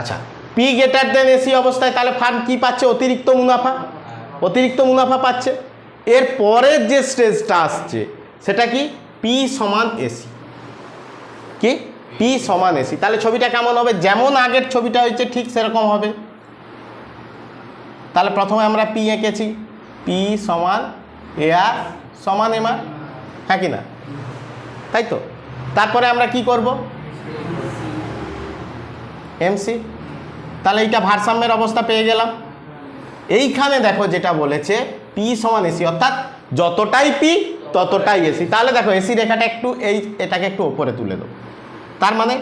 আচ্ছা P greater than AC অবস্থায় তাহলে ফার্ম কি পাচ্ছে? অতিরিক্ত মুনাফা? অতিরিক্ত মুনাফা পাচ্ছে। এর পরের যে স্টেজটা আসছে, সেটা কি? পি সমান এসি কি? পি সমান এসি তাহলে ছবিটা কেমন হবে? যেমন আগের ছবিটা হয়েছে, ঠিক সেরকম হবে। তাহলে প্রথমে আমরা পি এঁকেছি। পি সমান এ আর সমান এমআর হ্যাঁ কি না? তাই তো? তারপরে আমরা কি করব? এমসি তাহলে এইটা ভারসাম্যের অবস্থা পেয়ে গেলাম। এইখানে দেখো যেটা বলেছে পি সমান এসি অর্থাৎ যতটাই পি ততটাই এসি তাহলে দেখো এসি রেখাটা একটু এই, এটাকে একটু ওপরে তুলে দেবো তার মানে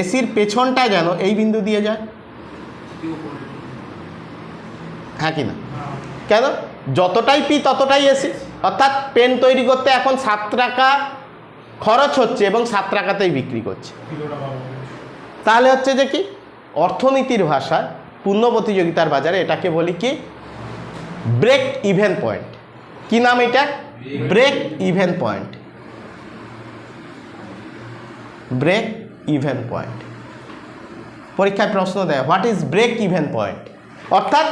এসির পেছনটা যেন এই বিন্দু দিয়ে যায়। হ্যাঁ কি না? কেন? যতটাই পি ততটাই এসি অর্থাৎ পেন তৈরি করতে এখন সাত টাকা খরচ হচ্ছে এবং সাত টাকাতেই বিক্রি করছে। তাহলে হচ্ছে যে কি? অর্থনীতির ভাষায় পূর্ণ প্রতিযোগিতার বাজারে এটাকে বলি কি? ব্রেক ইভেন পয়েন্ট কি নাম এটা? Break even point break even point পরীক্ষায় প্রশ্ন দেয় what is break even point অর্থাৎ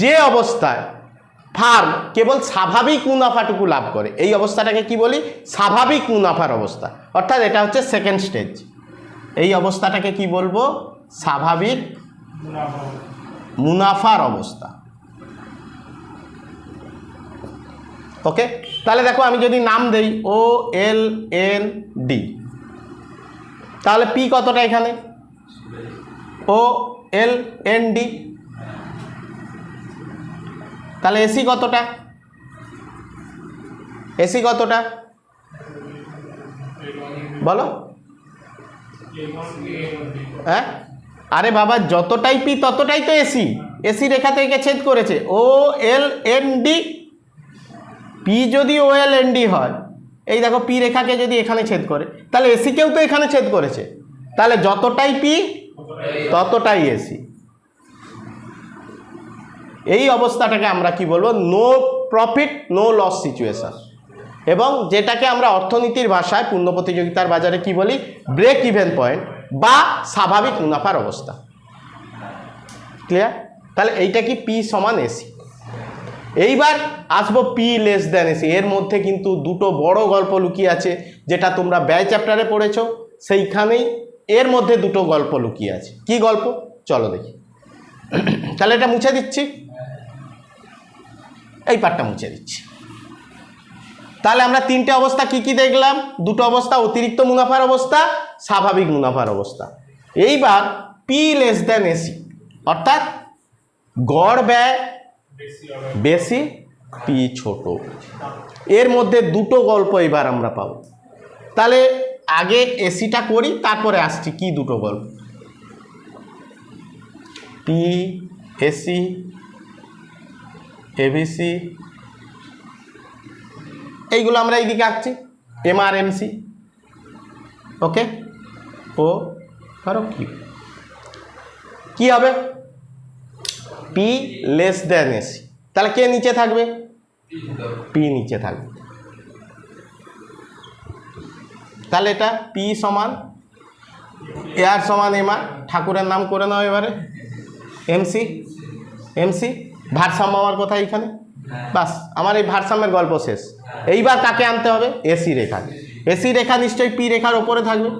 যে অবস্থায় ফার্ম কেবল স্বাভাবিক মুনাফাটুকু লাভ করে, এই অবস্থাটাকে কি বলি? স্বাভাবিক মুনাফার অবস্থা। অর্থাৎ এটা হচ্ছে সেকেন্ড স্টেজ। এই অবস্থাটাকে কি বলব? স্বাভাবিক মুনাফার অবস্থা। ওকে? তাহলে দেখো, আমি যদি নাম দেই ও এল এন ডি তাহলে পি কতটা এখানে? ও এল এন ডি তাহলে এসি কতটা? এসি কতটা? বলো। হ্যাঁ? আরে বাবা, যতটাই পি, ততটাই তো এসি। এসি রেখা থেকে ছেদ করেছে। O, L, N, D. P যদি ও, এল, এন, ডি হয়, এই দেখো, পি রেখাকে যদি এখানে ছেদ করে, তাহলে এসিকেও তো এখানে ছেদ করেছে। তাহলে যতটাই পি, ততটাই এসি। এই অবস্থাটাকে আমরা কি বলব? No profit no loss situation এবং যেটাকে আমরা অর্থনীতির ভাষায় পূর্ণ প্রতিযোগিতার বাজারে কি বলি? ব্রেক ইভেন পয়েন্ট বা স্বাভাবিক মুনাফার অবস্থা। ক্লিয়ার তাহলে এইটা কি পি সমান এসি এইবার আসব পি লেস দেন এসি এর মধ্যে কিন্তু দুটো বড় গল্প লুকিয়ে আছে, যেটা তোমরা ব্যয় চ্যাপ্টারে পড়েছো। সেইখানেই এর মধ্যে দুটো গল্প লুকিয়ে আছে। কি গল্প? চলো দেখি। তাহলে এটা মুছে দিচ্ছি। এই পার্টটা মুছে দিচ্ছি। তাহলে আমরা তিনটে অবস্থা কি কি দেখলাম? দুটো অবস্থা অতিরিক্ত মুনাফার অবস্থা স্বাভাবিক মুনাফার অবস্থা। এইবার পি লেস দেন এসি অর্থাৎ গড় ব্যয় বেশি পি ছোট। এর মধ্যে দুটো গল্প এবার আমরা পাবো। তাহলে আগে এসিটা করি, তারপরে আসছি কি দুটো গল্প? পি এসি এভিসি এইগুলো আমরা এইদিকে আঁকছি এমআরএমসি ওকে ও ধরো কি? কি হবে? পি লেস দেন এসি তাহলে কে নিচে থাকবে? পি নিচে থাকবে। তাহলে এটা পি সমান এআর সমান এমআর ঠাকুরের নাম করে নাও এবারে। এমসি এমসি ভারসাম্য আমার কথা এইখানে বাস, আমার এই ভারসাম্যের গল্প শেষ। এইবার কাকে আনতে হবে? এসি রেখা। এসি রেখা নিশ্চয়ই পি রেখার ওপরে থাকবে।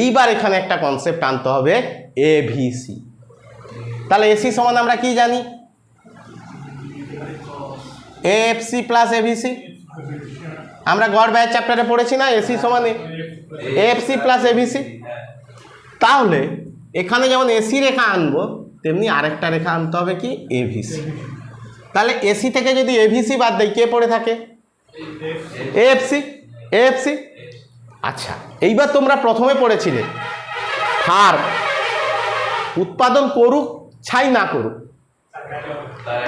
এইবার এখানে একটা কনসেপ্ট আনতে হবে এ ভিসি তাহলে এসি সমান আমরা কি জানি? এফসি প্লাস এভিসি আমরা গড় ব্যয় চ্যাপ্টারে পড়েছি না এসি সমান? এফসি প্লাস এভিসি তাহলে এখানে যেমন এসি রেখা আনব, তেমনি আরেকটা রেখা আনতে হবে কি? এভিসি তাহলে এসি থেকে যদি এভিসি বাদ দেয়, কে পড়ে থাকে? এএফসি এএফসি আচ্ছা। এইবার তোমরা প্রথমে পড়েছিলে। ফার্ম উৎপাদন করুক, ছাই না করুক।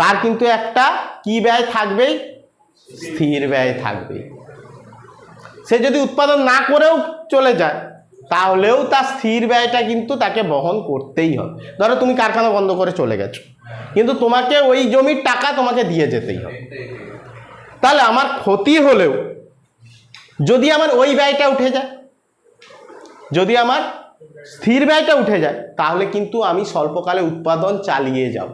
তার কিন্তু একটা কি ব্যয় থাকবেই? স্থির ব্যয় থাকবে সে যদি উৎপাদন না করেও চলে যায়, তাহলেও তার স্থির ব্যয়টা কিন্তু তাকে বহন করতেই হবে। ধরো তুমি কারখানা বন্ধ করে চলে গেছো। কিন্তু তোমাকে ওই জমির টাকা তোমাকে দিয়ে যেতেই হবে। তাহলে আমার ক্ষতি হলেও যদি আমার ওই ব্যয়টা উঠে যায় যদি আমার স্থির ব্যয়টা উঠে যায় তাহলে কিন্তু আমি স্বল্পকালে উৎপাদন চালিয়ে যাব।